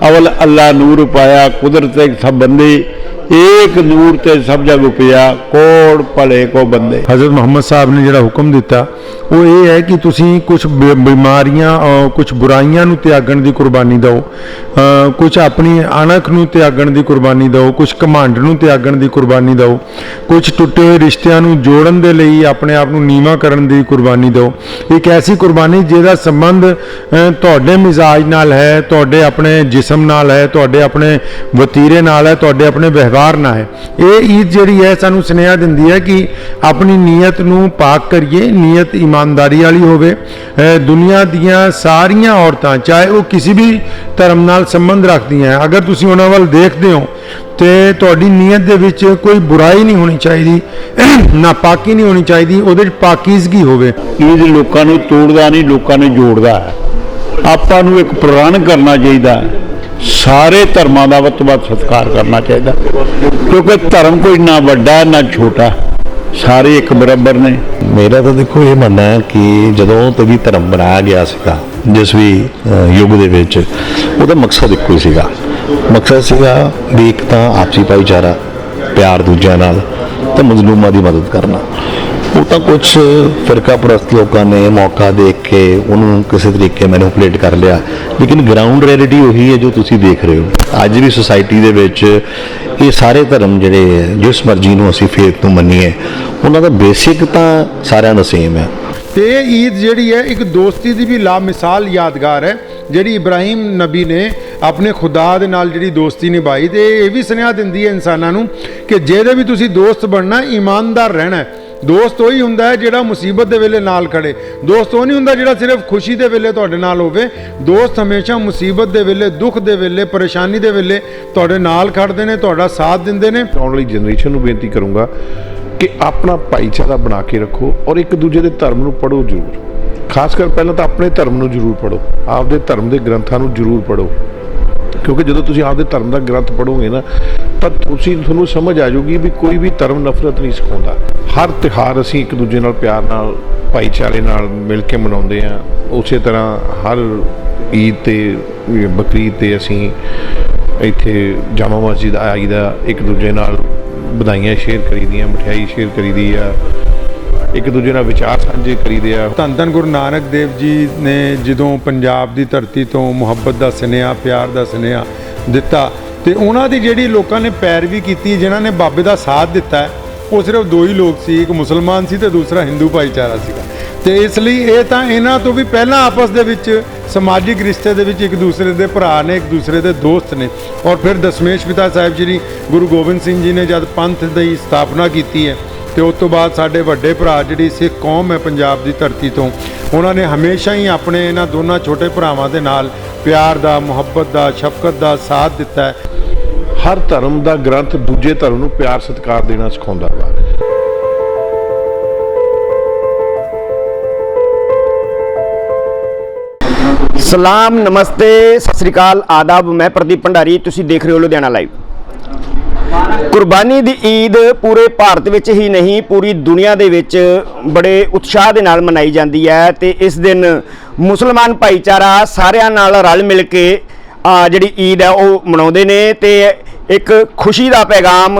ਅਵਲ ਅੱਲਾ ਨੂਰ ਪਾਇਆ ਕੁਦਰਤ ਇੱਕ ਸਭ ਬੰਦੇ ਏਕ ਨੂਰ ਤੇ ਸਭ ਜਗ ਉਪਿਆ ਕੋੜ ਭਲੇ ਕੋ ਬੰਦੇ ਹਜ਼ਰਤ ਮੁਹੰਮਦ ਸਾਹਿਬ ਨੇ ਜਿਹੜਾ ਹੁਕਮ ਦਿੱਤਾ ਉਹ ਇਹ ਹੈ ਕਿ ਤੁਸੀਂ ਕੁਝ ਬਿਮਾਰੀਆਂ ਕੁਝ ਬੁਰਾਈਆਂ ਨੂੰ ਤਿਆਗਣ ਦੀ ਕੁਰਬਾਨੀ ਦਿਓ ਕੁਝ ਆਪਣੀ ਅਣਖ ਨੂੰ ਤਿਆਗਣ ਦੀ ਕੁਰਬਾਨੀ ਦਿਓ ਕੁਝ ਘਮੰਡ ਨੂੰ ਤਿਆਗਣ ਦੀ ਕੁਰਬਾਨੀ ਦਿਓ ਕੁਝ ਟੁੱਟੇ ਹੋਏ ਰਿਸ਼ਤਿਆਂ ਨੂੰ ਜੋੜਨ ਦੇ ਲਈ ਆਪਣੇ ਆਪ ਨੂੰ ਨੀਵਾ ਕਰਨ ਦੀ ਕੁਰਬਾਨੀ ਦਿਓ ਇੱਕ ਐਸੀ ਕੁਰਬਾਨੀ ਜਿਹਦਾ ਸੰਬੰਧ ਤੁਹਾਡੇ ਮਿਜ਼ਾਜ ਨਾਲ ਹੈ ਤੁਹਾਡੇ ਆਪਣੇ ਜਿਸਮ ਨਾਲ ਹੈ ਤੁਹਾਡੇ ਆਪਣੇ ਵਤੀਰੇ ਨਾਲ ਹੈ ਤੁਹਾਡੇ ਆਪਣੇ ਵਿਵਹਾਰ ਨਾਲ ਹੈ। ਇਹ ਈਦ ਜਿਹੜੀ ਹੈ, ਸਾਨੂੰ ਸੁਨੇਹਾ ਦਿੰਦੀ ਹੈ ਕਿ ਆਪਣੀ ਨੀਅਤ ਨੂੰ ਪਾਕ ਕਰੀਏ, ਨੀਅਤ ਇਮਾਨਦਾਰੀ ਵਾਲੀ ਹੋਵੇ। ਦੁਨੀਆ ਦੀਆਂ ਸਾਰੀਆਂ ਔਰਤਾਂ, ਚਾਹੇ ਉਹ ਕਿਸੇ ਵੀ ਧਰਮ ਨਾਲ ਸੰਬੰਧ ਰੱਖਦੀਆਂ ਹੈ, ਅਗਰ ਤੁਸੀਂ ਉਹਨਾਂ ਵੱਲ ਦੇਖਦੇ ਹੋ, ਤੇ ਤੁਹਾਡੀ ਨੀਅਤ ਦੇ ਵਿੱਚ ਕੋਈ ਬੁਰਾਈ ਨਹੀਂ ਹੋਣੀ ਚਾਹੀਦੀ, ਨਾ ਪਾਕੀ ਨਹੀਂ ਹੋਣੀ ਚਾਹੀਦੀ, ਉਹਦੇ ਵਿੱਚ ਪਾਕੀਜ਼ਗੀ ਹੋਵੇ। ਈਦ ਲੋਕਾਂ ਨੂੰ ਤੋੜਦਾ ਨਹੀਂ, ਲੋਕਾਂ ਨੂੰ ਜੋੜਦਾ ਹੈ। ਆਪਾਂ ਨੂੰ ਇੱਕ ਪ੍ਰਣ ਕਰਨਾ ਚਾਹੀਦਾ ਹੈ। ਸਾਰੇ ਧਰਮਾਂ ਦਾ ਵੱਧ ਤੋਂ ਵੱਧ ਸਤਿਕਾਰ ਕਰਨਾ ਚਾਹੀਦਾ। ਕਿਉਂਕਿ ਧਰਮ ਕੋਈ ਨਾ ਵੱਡਾ, ਨਾ ਛੋਟਾ। ਸਾਰੇ ਇੱਕ ਬਰਾਬਰ ਨੇ। ਮੇਰਾ ਤਾਂ ਦੇਖੋ ਇਹ ਮੰਨਣਾ ਹੈ ਕਿ ਜਦੋਂ ਤੋਂ ਵੀ ਧਰਮ ਬਣਾਇਆ ਗਿਆ ਸੀਗਾ, ਜਿਸ ਵੀ ਯੁੱਗ ਦੇ ਵਿੱਚ, ਉਹਦਾ ਮਕਸਦ ਇੱਕੋ ਹੀ ਸੀਗਾ। ਮਕਸਦ ਸੀਗਾ ਵੀ ਇੱਕ ਤਾਂ ਆਪਸੀ ਭਾਈਚਾਰਾ, ਪਿਆਰ ਦੂਜਿਆਂ ਨਾਲ, ਤੇ ਮਜ਼ਲੂਮਾਂ ਦੀ ਮਦਦ ਕਰਨਾ। ਉਹ ਤਾਂ ਕੁਝ ਫਿਰਕਾ ਪ੍ਰਸਤ ਲੋਕਾਂ ਨੇ ਮੌਕਾ ਦੇਖ ਕੇ ਉਹਨੂੰ ਕਿਸੇ ਤਰੀਕੇ ਮੈਨੂਪਲੇਟ ਕਰ ਲਿਆ ਲੇਕਿਨ ਗਰਾਊਂਡ ਰਿਐਲਿਟੀ ਉਹੀ ਹੈ ਜੋ ਤੁਸੀਂ ਦੇਖ ਰਹੇ ਹੋ ਅੱਜ ਵੀ ਸੁਸਾਇਟੀ ਦੇ ਵਿੱਚ ਇਹ ਸਾਰੇ ਧਰਮ ਜਿਹੜੇ ਹੈ, ਜਿਸ ਮਰਜ਼ੀ ਨੂੰ ਅਸੀਂ ਫੇਥ ਨੂੰ ਮੰਨੀਏ ਉਹਨਾਂ ਦਾ ਬੇਸਿਕ ਤਾਂ ਸਾਰਿਆਂ ਦਾ ਸੇਮ ਹੈ ਤੇ ਇਹ ਈਦ ਜਿਹੜੀ ਹੈ ਇੱਕ ਦੋਸਤੀ ਦੀ ਵੀ ਲਾ ਮਿਸਾਲ ਯਾਦਗਾਰ ਹੈ ਜਿਹੜੀ ਇਬਰਾਹਿਮ ਨਬੀ ਨੇ ਆਪਣੇ ਖੁਦਾ ਦੇ ਨਾਲ ਜਿਹੜੀ ਦੋਸਤੀ ਨਿਭਾਈ ਤੇ ਇਹ ਵੀ ਸੁਨੇਹਾ ਦਿੰਦੀ ਹੈ ਇਨਸਾਨਾਂ ਨੂੰ ਕਿ ਜਿਹਦੇ ਵੀ ਤੁਸੀਂ ਦੋਸਤ ਬਣਨਾ ਇਮਾਨਦਾਰ ਰਹਿਣਾ ਹੈ। ਦੋਸਤ ਉਹੀ ਹੁੰਦਾ ਹੈ ਜਿਹੜਾ ਮੁਸੀਬਤ ਦੇ ਵੇਲੇ ਨਾਲ ਖੜੇ। ਦੋਸਤ ਉਹ ਨਹੀਂ ਹੁੰਦਾ ਜਿਹੜਾ ਸਿਰਫ ਖੁਸ਼ੀ ਦੇ ਵੇਲੇ ਤੁਹਾਡੇ ਨਾਲ ਹੋਵੇ। ਦੋਸਤ ਹਮੇਸ਼ਾ ਮੁਸੀਬਤ ਦੇ ਵੇਲੇ, ਦੁੱਖ ਦੇ ਵੇਲੇ, ਪਰੇਸ਼ਾਨੀ ਦੇ ਵੇਲੇ ਤੁਹਾਡੇ ਨਾਲ ਖੜਦੇ ਨੇ, ਤੁਹਾਡਾ ਸਾਥ ਦਿੰਦੇ ਨੇ। ਆਉਣ ਵਾਲੀ ਜਨਰੇਸ਼ਨ ਨੂੰ ਬੇਨਤੀ ਕਰੂੰਗਾ ਕਿ ਆਪਣਾ ਭਾਈਚਾਰਾ ਬਣਾ ਕੇ ਰੱਖੋ ਔਰ ਇੱਕ ਦੂਜੇ ਦੇ ਧਰਮ ਨੂੰ ਪੜੋ ਜ਼ਰੂਰ। ਖਾਸ ਕਰ ਪਹਿਲਾਂ ਤਾਂ ਆਪਣੇ ਧਰਮ ਨੂੰ ਜ਼ਰੂਰ ਪੜੋ ਆਪਦੇ ਧਰਮ ਦੇ ਗ੍ਰੰਥਾਂ ਨੂੰ ਜ਼ਰੂਰ ਪੜੋ ਕਿਉਂਕਿ ਜਦੋਂ ਤੁਸੀਂ ਆਪਦੇ ਧਰਮ ਦਾ ਗ੍ਰੰਥ ਪੜੋਗੇ ਨਾ, ਤਾਂ ਤੁਸੀਂ, ਤੁਹਾਨੂੰ ਸਮਝ ਆ ਜਾਊਗੀ ਵੀ ਕੋਈ ਵੀ ਧਰਮ ਨਫ਼ਰਤ ਨਹੀਂ ਸਿਖਾਉਂਦਾ। ਹਰ ਤਿਉਹਾਰ ਅਸੀਂ ਇੱਕ ਦੂਜੇ ਨਾਲ ਪਿਆਰ ਨਾਲ, ਭਾਈਚਾਰੇ ਨਾਲ ਮਿਲ ਕੇ ਮਨਾਉਂਦੇ ਆ ਉਸੇ ਤਰ੍ਹਾਂ ਹਰ ਈਦ ਤੇ ਬਕਰੀਦ ਤੇ ਅਸੀਂ ਇੱਥੇ ਜਾਮਾ ਮਸਜਿਦ ਆਈਦਾ, ਇੱਕ ਦੂਜੇ ਨਾਲ ਵਧਾਈਆਂ ਸ਼ੇਅਰ ਕਰੀਦੀਆਂ, ਮਠਿਆਈ ਸ਼ੇਅਰ ਕਰੀਦੀ ਆ। ਇੱਕ ਦੂਜੇ ਨਾਲ ਵਿਚਾਰ ਸਾਂਝੇ ਕਰੀਦੇ ਆ। ਧੰਨ ਧੰਨ ਗੁਰੂ ਨਾਨਕ ਦੇਵ ਜੀ ਨੇ ਜਦੋਂ ਪੰਜਾਬ ਦੀ ਧਰਤੀ ਤੋਂ ਮੁਹੱਬਤ ਦਾ ਸੁਨੇਹਾ, ਪਿਆਰ ਦਾ ਸੁਨੇਹਾ ਦਿੱਤਾ ਤੇ ਉਹਨਾਂ ਦੀ ਜਿਹੜੀ ਲੋਕਾਂ ਨੇ ਪੈਰਵੀ ਕੀਤੀ, ਜਿਨ੍ਹਾਂ ਨੇ ਬਾਬੇ ਦਾ ਸਾਥ ਦਿੱਤਾ, ਉਹ ਸਿਰਫ ਦੋ ਹੀ ਲੋਕ ਸੀ, ਇੱਕ ਮੁਸਲਮਾਨ ਸੀ ਤੇ ਦੂਸਰਾ ਹਿੰਦੂ ਭਾਈਚਾਰਾ ਸੀਗਾ। ਤੇ ਇਸ ਲਈ ਇਹ ਤਾਂ ਇਹਨਾਂ ਤੋਂ ਵੀ ਪਹਿਲਾਂ ਆਪਸ ਦੇ ਵਿੱਚ ਸਮਾਜਿਕ ਰਿਸ਼ਤੇ ਦੇ ਵਿੱਚ ਇੱਕ ਦੂਸਰੇ ਦੇ ਭਰਾ ਨੇ, ਇੱਕ ਦੂਸਰੇ ਦੇ ਦੋਸਤ ਨੇ। ਔਰ ਫਿਰ ਦਸ਼ਮੇਸ਼ ਪਿਤਾ ਸਾਹਿਬ ਜੀ ਗੁਰੂ ਗੋਬਿੰਦ ਸਿੰਘ ਜੀ ਨੇ ਜਦ ਪੰਥ ਦੀ ਸਥਾਪਨਾ ਕੀਤੀ ਹੈ ਤੇ ਉਸ ਤੋਂ ਬਾਅਦ ਸਾਡੇ ਵੱਡੇ ਭਰਾ ਜਿਹੜੀ ਸਿੱਖ ਕੌਮ ਹੈ ਪੰਜਾਬ ਦੀ ਧਰਤੀ ਤੋਂ ਉਹਨਾਂ ਨੇ ਹਮੇਸ਼ਾ ਹੀ ਆਪਣੇ ਇਹਨਾਂ ਦੋਨਾਂ ਛੋਟੇ ਭਰਾਵਾਂ ਦੇ ਨਾਲ ਪਿਆਰ ਦਾ ਮੁਹੱਬਤ ਦਾ ਸ਼ਫਕਤ ਦਾ ਸਾਥ ਦਿੱਤਾ ਹੈ। ਹਰ ਧਰਮ ਦਾ ਗ੍ਰੰਥ ਦੂਜੇ ਧਰਮ ਨੂੰ ਪਿਆਰ ਸਤਿਕਾਰ ਦੇਣਾ ਸਿਖਾਉਂਦਾ ਵਾ। ਸਲਾਮ ਨਮਸਤੇ ਸਤਿ ਸ੍ਰੀ ਅਕਾਲ ਆਦਾਬ ਮੈਂ ਪ੍ਰਦੀਪ ਭੰਡਾਰੀ ਤੁਸੀਂ ਦੇਖ ਰਹੇ ਹੋ ਲੁਧਿਆਣਾ ਲਾਈਵ ਕੁਰਬਾਨੀ ਦੀ ਈਦ ਪੂਰੇ ਭਾਰਤ ਵਿੱਚ ਹੀ ਨਹੀਂ, ਪੂਰੀ ਦੁਨੀਆ ਦੇ ਵਿੱਚ ਬੜੇ ਉਤਸ਼ਾਹ ਦੇ ਨਾਲ ਮਨਾਈ ਜਾਂਦੀ ਹੈ ਤੇ ਇਸ ਦਿਨ ਮੁਸਲਮਾਨ ਭਾਈਚਾਰਾ ਸਾਰਿਆਂ ਨਾਲ ਰਲ ਮਿਲ ਕੇ ਜਿਹੜੀ ਈਦ ਹੈ ਉਹ ਮਨਾਉਂਦੇ ਨੇ ਤੇ ਇੱਕ ਖੁਸ਼ੀ ਦਾ ਪੈਗਾਮ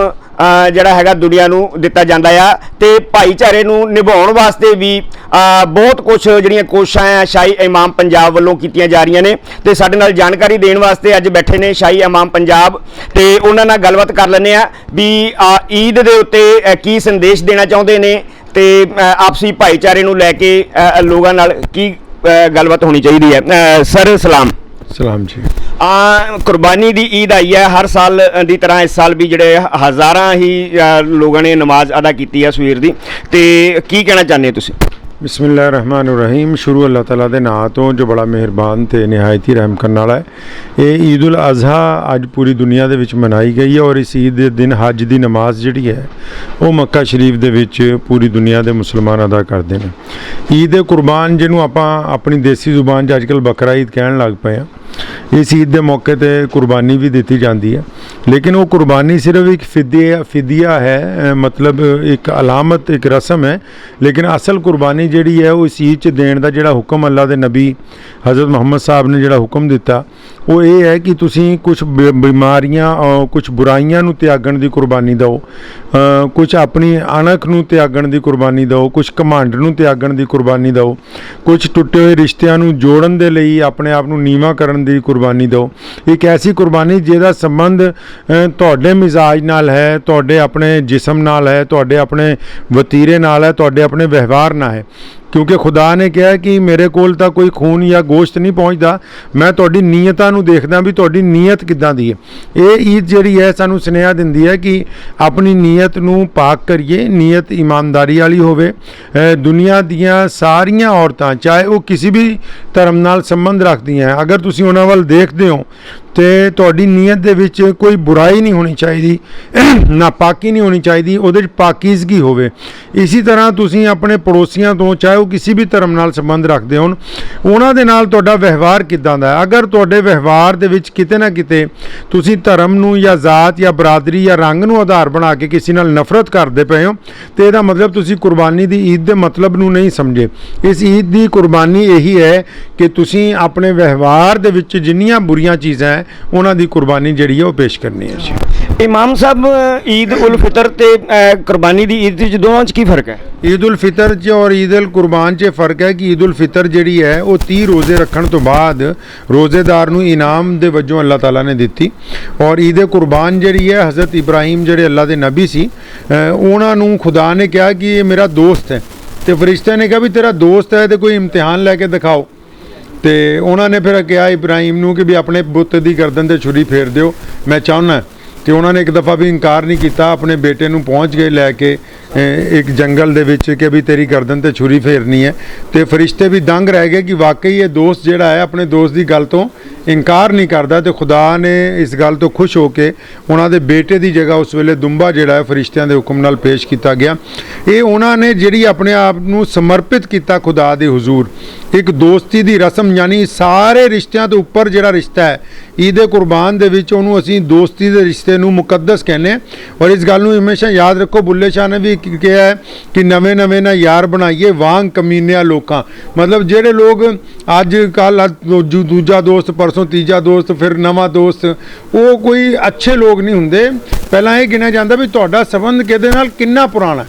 ਜਿਹੜਾ ਹੈਗਾ ਦੁਨੀਆ ਨੂੰ ਦਿੱਤਾ ਜਾਂਦਾ ਆ ਤੇ ਭਾਈਚਾਰੇ ਨੂੰ ਨਿਭਾਉਣ ਵਾਸਤੇ ਵੀ ਬਹੁਤ ਕੁਝ ਜਿਹੜੀਆਂ ਕੋਸ਼ਿਸ਼ਾਂ ਆ ਸ਼ਾਹੀ ਇਮਾਮ ਪੰਜਾਬ ਵੱਲੋਂ ਕੀਤੀਆਂ ਜਾ ਰਹੀਆਂ ਨੇ। ਤੇ ਸਾਡੇ ਨਾਲ ਜਾਣਕਾਰੀ ਦੇਣ ਵਾਸਤੇ ਅੱਜ ਬੈਠੇ ਨੇ ਸ਼ਾਹੀ ਇਮਾਮ ਪੰਜਾਬ। ਤੇ ਉਹਨਾਂ ਨਾਲ ਗੱਲਬਾਤ ਕਰ ਲੈਂਦੇ ਆ ਵੀ ਈਦ ਦੇ ਉੱਤੇ ਕੀ ਸੰਦੇਸ਼ ਦੇਣਾ ਚਾਹੁੰਦੇ ਨੇ ਤੇ ਆਪਸੀ ਭਾਈਚਾਰੇ ਨੂੰ ਲੈ ਕੇ ਲੋਕਾਂ ਨਾਲ ਕੀ ਗੱਲਬਾਤ ਹੋਣੀ ਚਾਹੀਦੀ ਹੈ। ਸਰ, ਸਲਾਮ। ਸਲਾਮ ਜੀ। ਆ ਕੁਰਬਾਨੀ ਦੀ ਈਦ ਆਈ ਹੈ, ਹਰ ਸਾਲ ਦੀ ਤਰ੍ਹਾਂ ਇਸ ਸਾਲ ਵੀ ਜਿਹੜੇ ਹਜ਼ਾਰਾਂ ਹੀ ਲੋਕਾਂ ਨੇ ਨਮਾਜ਼ ਅਦਾ ਕੀਤੀ ਹੈ ਸਵੇਰ ਦੀ। ਤੇ ਕੀ ਕਹਿਣਾ ਚਾਹੁੰਦੇ ਹੋ ਤੁਸੀਂ? ਬਿਸਮਿਲ੍ਲਾਹਿਰ ਰਹਿਮਾਨ ਰਹੀਮ ਸ਼ੁਰੂ ਅੱਲਾਹ ਤਾਲਾ ਦੇ ਨਾਂ ਤੋਂ ਜੋ ਬੜਾ ਮਿਹਰਬਾਨ ਤੇ ਨਿਹਾਇਤ ਹੀ ਰਹਿਮ ਕਰਨ ਵਾਲਾ ਹੈ। ਇਹ ਈਦ ਉਲ ਅਜ਼ਹਾ ਅੱਜ ਪੂਰੀ ਦੁਨੀਆ ਦੇ ਵਿੱਚ ਮਨਾਈ ਗਈ ਹੈ ਔਰ ਇਸ ਈਦ ਦੇ ਦਿਨ ਹੱਜ ਦੀ ਨਮਾਜ਼ ਜਿਹੜੀ ਹੈ, ਉਹ ਮੱਕਾ ਸ਼ਰੀਫ ਦੇ ਵਿੱਚ ਪੂਰੀ ਦੁਨੀਆ ਦੇ ਮੁਸਲਮਾਨ ਅਦਾ ਕਰਦੇ ਨੇ। ਈਦ ਕੁਰਬਾਨ ਜਿਹਨੂੰ ਆਪਾਂ ਆਪਣੀ ਦੇਸੀ ਜ਼ੁਬਾਨ 'ਚ ਅੱਜਕੱਲ ਬਕਰਾ ਈਦ ਕਹਿਣ ਲੱਗ ਪਏ ਆ ਇਸ ਈਦ ਦੇ ਮੌਕੇ ਤੇ ਕੁਰਬਾਨੀ ਵੀ ਦਿੱਤੀ ਜਾਂਦੀ ਹੈ। ਲੇਕਿਨ ਉਹ ਕੁਰਬਾਨੀ ਸਿਰਫ ਇੱਕ ਫਿਦਿਆ ਫਿਦਿਆ ਹੈ ਮਤਲਬ ਇੱਕ ਅਲਾਮਤ, ਇੱਕ ਰਸਮ ਹੈ। ਲੇਕਿਨ ਅਸਲ ਕੁਰਬਾਨੀ ਜਿਹੜੀ ਹੈ ਉਹ ਇਸ ਈਦ 'ਚ ਦੇਣ ਦਾ ਜਿਹੜਾ ਹੁਕਮ ਅੱਲਾ ਦੇ ਨਬੀ ਹਜ਼ਰਤ ਮੁਹੰਮਦ ਸਾਹਿਬ ਨੇ ਜਿਹੜਾ ਹੁਕਮ ਦਿੱਤਾ, ਉਹ ਇਹ ਹੈ ਕਿ ਤੁਸੀਂ ਕੁਝ ਬਿਮਾਰੀਆਂ ਕੁਝ ਬੁਰਾਈਆਂ ਨੂੰ ਤਿਆਗਣ ਦੀ ਕੁਰਬਾਨੀ ਦਿਓ। ਕੁਝ ਆਪਣੀ ਅਣਖ ਨੂੰ ਤਿਆਗਣ ਦੀ ਕੁਰਬਾਨੀ ਦਿਓ ਕੁਝ ਕਮਾਂਡ ਨੂੰ ਤਿਆਗਣ ਦੀ ਕੁਰਬਾਨੀ ਦਿਓ। ਕੁਝ ਟੁੱਟੇ ਹੋਏ ਰਿਸ਼ਤਿਆਂ ਨੂੰ ਜੋੜਨ ਦੇ ਲਈ ਆਪਣੇ ਆਪ ਨੂੰ ਨੀਵਾ ਕਰਨ ਦੀ ਕੁਰਬਾਨੀ ਦਿਓ। ਇੱਕ ਐਸੀ ਕੁਰਬਾਨੀ ਜਿਹਦਾ ਸੰਬੰਧ ਤੁਹਾਡੇ ਮਿਜ਼ਾਜ ਨਾਲ ਹੈ, ਤੁਹਾਡੇ ਆਪਣੇ ਜਿਸਮ ਨਾਲ ਹੈ, ਤੁਹਾਡੇ ਆਪਣੇ ਵਤੀਰੇ ਨਾਲ ਹੈ, ਤੁਹਾਡੇ ਆਪਣੇ ਵਿਵਹਾਰ ਨਾਲ ਹੈ। ਕਿਉਂਕਿ ਖੁਦਾ ਨੇ ਕਿਹਾ ਕਿ ਮੇਰੇ ਕੋਲ ਤਾਂ ਕੋਈ ਖੂਨ ਜਾਂ ਗੋਸ਼ਤ ਨਹੀਂ ਪਹੁੰਚਦਾ। ਮੈਂ ਤੁਹਾਡੀ ਨੀਅਤਾਂ ਨੂੰ ਦੇਖਦਾ ਵੀ ਤੁਹਾਡੀ ਨੀਅਤ ਕਿੱਦਾਂ ਦੀ ਹੈ। ਇਹ ਈਦ ਜਿਹੜੀ ਹੈ ਸਾਨੂੰ ਸੁਨੇਹਾ ਦਿੰਦੀ ਹੈ ਕਿ ਆਪਣੀ ਨੀਅਤ ਨੂੰ ਪਾਕ ਕਰੀਏ, ਨੀਅਤ ਇਮਾਨਦਾਰੀ ਵਾਲੀ ਹੋਵੇ। ਦੁਨੀਆ ਦੀਆਂ ਸਾਰੀਆਂ ਔਰਤਾਂ, ਚਾਹੇ ਉਹ ਕਿਸੇ ਵੀ ਧਰਮ ਨਾਲ ਸੰਬੰਧ ਰੱਖਦੀਆਂ ਅਗਰ ਤੁਸੀਂ ਉਹਨਾਂ ਵੱਲ ਦੇਖਦੇ ਹੋ, ਤੇ ਤੁਹਾਡੀ ਨੀਅਤ ਦੇ ਵਿੱਚ ਕੋਈ ਬੁਰਾਈ ਨਹੀਂ ਹੋਣੀ ਚਾਹੀਦੀ, ਨਾ ਪਾਕੀ ਨਹੀਂ ਹੋਣੀ ਚਾਹੀਦੀ, ਉਹਦੇ ਵਿੱਚ ਪਾਕੀਜ਼ਗੀ ਹੋਵੇ। ਇਸੇ ਤਰ੍ਹਾਂ ਤੁਸੀਂ ਆਪਣੇ ਪੜੋਸੀਆਂ ਤੋਂ, ਚਾਹੇ ਉਹ ਕਿਸੇ ਵੀ ਧਰਮ ਨਾਲ ਸੰਬੰਧ ਰੱਖਦੇ ਹੋਣ, ਉਹਨਾਂ ਦੇ ਨਾਲ ਤੁਹਾਡਾ ਵਿਵਹਾਰ ਕਿਦਾਂ ਦਾ ਹੈ? ਅਗਰ ਤੁਹਾਡੇ ਵਿਵਹਾਰ ਦੇ ਵਿੱਚ ਕਿਤੇ ਨਾ ਕਿਤੇ ਤੁਸੀਂ ਧਰਮ ਨੂੰ ਜਾਂ ਜ਼ਾਤ ਜਾਂ ਬਰਾਦਰੀ ਜਾਂ ਰੰਗ ਨੂੰ ਆਧਾਰ ਬਣਾ ਕੇ ਕਿਸੇ ਨਾਲ ਨਫ਼ਰਤ ਕਰਦੇ ਪਏ ਹੋ, ਤੇ ਇਹਦਾ ਮਤਲਬ ਤੁਸੀਂ ਕੁਰਬਾਨੀ ਦੀ ਈਦ ਦੇ ਮਤਲਬ ਨੂੰ ਨਹੀਂ ਸਮਝੇ। ਇਸ ਈਦ ਦੀ ਕੁਰਬਾਨੀ ਇਹੀ ਹੈ ਕਿ ਤੁਸੀਂ ਆਪਣੇ ਵਿਵਹਾਰ ਦੇ ਵਿੱਚ ਜਿੰਨੀਆਂ ਬੁਰੀਆਂ ਚੀਜ਼ਾਂ ਹੈ, ਉਹਨਾਂ ਦੀ ਕੁਰਬਾਨੀ ਜਿਹੜੀ ਹੈ ਉਹ ਪੇਸ਼ ਕਰਨੀ ਹੈ। ਜੀ ਇਮਾਮ ਸਾਹਿਬ, ਈਦ ਉਲ ਫਿਤਰ ਤੇ ਕੁਰਬਾਨੀ ਦੀ ਈਦ ਚ ਦੋਵਾਂ ਚ ਕੀ ਫ਼ਰਕ ਹੈ? ਈਦ ਉਲ ਫਿਤਰ 'ਚ ਔਰ ਈਦ ਉਲ ਕੁਰਬਾਨ 'ਚ ਫ਼ਰਕ ਹੈ ਕਿ ਈਦ ਉਲ ਫਿਤਰ ਜਿਹੜੀ ਹੈ, ਉਹ 30 ਰੋਜ਼ੇ ਰੱਖਣ ਤੋਂ ਬਾਅਦ ਰੋਜ਼ੇਦਾਰ ਨੂੰ ਇਨਾਮ ਦੇ ਵਜੋਂ ਅੱਲਾਹ ਤਾਲਾ ਨੇ ਦਿੱਤੀ। ਔਰ ਈਦ ਕੁਰਬਾਨ ਜਿਹੜੀ ਹੈ, ਹਜ਼ਰਤ ਇਬਰਾਹੀਮ ਜਿਹੜੇ ਅੱਲਾਹ ਦੇ ਨਬੀ ਸੀ ਉਹਨਾਂ ਨੂੰ ਖੁਦਾ ਨੇ ਕਿਹਾ ਕਿ ਇਹ ਮੇਰਾ ਦੋਸਤ ਹੈ। ਤੇ ਫਰਿਸ਼ਤੇ ਨੇ ਕਿਹਾ ਵੀ ਤੇਰਾ ਦੋਸਤ ਹੈ ਤੇ ਕੋਈ ਇਮਤਿਹਾਨ ਲੈ ਕੇ ਦਿਖਾਓ। ਤੇ ਉਹਨਾਂ ਨੇ ਫਿਰ ਕਿਹਾ ਇਬਰਾਹੀਮ ਨੂੰ ਕਿ ਵੀ ਆਪਣੇ ਬੁੱਤ ਦੀ ਗਰਦਨ ਤੇ ਛੁਰੀ ਫੇਰ ਦਿਓ। ਮੈਂ ਚਾਹੁੰਦਾ ਤੇ ਉਹਨਾਂ ਨੇ ਇੱਕ ਦਫਾ ਵੀ ਇਨਕਾਰ ਨਹੀਂ ਕੀਤਾ, ਆਪਣੇ ਬੇਟੇ ਨੂੰ ਪਹੁੰਚ ਗਏ ਲੈ ਕੇ ਇੱਕ ਜੰਗਲ ਦੇ ਵਿੱਚ ਕਿ ਵੀ ਤੇਰੀ ਗਰਦਨ ਤੇ ਛੁਰੀ ਫੇਰਨੀ ਹੈ। ਤੇ ਫਰਿਸ਼ਤੇ ਵੀ ਦੰਗ ਰਹਿ ਗਏ ਕਿ ਵਾਕਈ ਇਹ ਦੋਸਤ ਜਿਹੜਾ ਹੈ, ਆਪਣੇ ਦੋਸਤ ਦੀ ਗੱਲ ਤੋਂ ਇਨਕਾਰ ਨਹੀਂ ਕਰਦਾ ਤੇ ਖੁਦਾ ਨੇ ਇਸ ਗੱਲ ਤੋਂ ਖੁਸ਼ ਹੋ ਕੇ ਉਹਨਾਂ ਦੇ ਬੇਟੇ ਦੀ ਜਗ੍ਹਾ ਉਸ ਵੇਲੇ ਦੁੰਬਾ ਜਿਹੜਾ ਹੈ, ਫਰਿਸ਼ਤਿਆਂ ਦੇ ਹੁਕਮ ਨਾਲ ਪੇਸ਼ ਕੀਤਾ ਗਿਆ। ਇਹ ਉਹਨਾਂ ਨੇ ਜਿਹੜੀ ਆਪਣੇ ਆਪ ਨੂੰ ਸਮਰਪਿਤ ਕੀਤਾ ਖੁਦਾ ਦੇ ਹਜ਼ੂਰ। ਇੱਕ ਦੋਸਤੀ ਦੀ ਰਸਮ, ਯਾਨੀ ਸਾਰੇ ਰਿਸ਼ਤਿਆਂ ਤੋਂ ਉੱਪਰ ਜਿਹੜਾ ਰਿਸ਼ਤਾ ਹੈ ਈਦ ਕੁਰਬਾਨ ਦੇ ਵਿੱਚ ਉਹਨੂੰ ਅਸੀਂ ਦੋਸਤੀ ਦੇ ਰਿਸ਼ਤੇ ਨੂੰ ਮੁਕੱਦਸ ਕਹਿੰਦੇ ਹਾਂ ਔਰ ਇਸ ਗੱਲ ਨੂੰ ਹਮੇਸ਼ਾ ਯਾਦ ਰੱਖੋ, ਬੁੱਲੇ ਸ਼ਾਹ ਨੇ ਵੀ ਕਿਹਾ ਹੈ ਕਿ ਨਵੇਂ ਨਵੇਂ ਨਾ ਯਾਰ ਬਣਾਈਏ, ਵਾਂਗ ਕਮੀਨਿਆਂ ਲੋਕਾਂ। ਮਤਲਬ ਜਿਹੜੇ ਲੋਕ ਅੱਜ ਕੱਲ ਦੂਜਾ ਦੋਸਤ, ਪਰਸੋਂ ਤੀਜਾ ਦੋਸਤ, ਫਿਰ ਨਵਾਂ ਦੋਸਤ, ਉਹ ਕੋਈ ਅੱਛੇ ਲੋਕ ਨਹੀਂ ਹੁੰਦੇ। ਪਹਿਲਾਂ ਇਹ ਗਿਣਿਆ ਜਾਂਦਾ ਵੀ ਤੁਹਾਡਾ ਸੰਬੰਧ ਕਿਹਦੇ ਨਾਲ ਕਿੰਨਾ ਪੁਰਾਣਾ ਹੈ।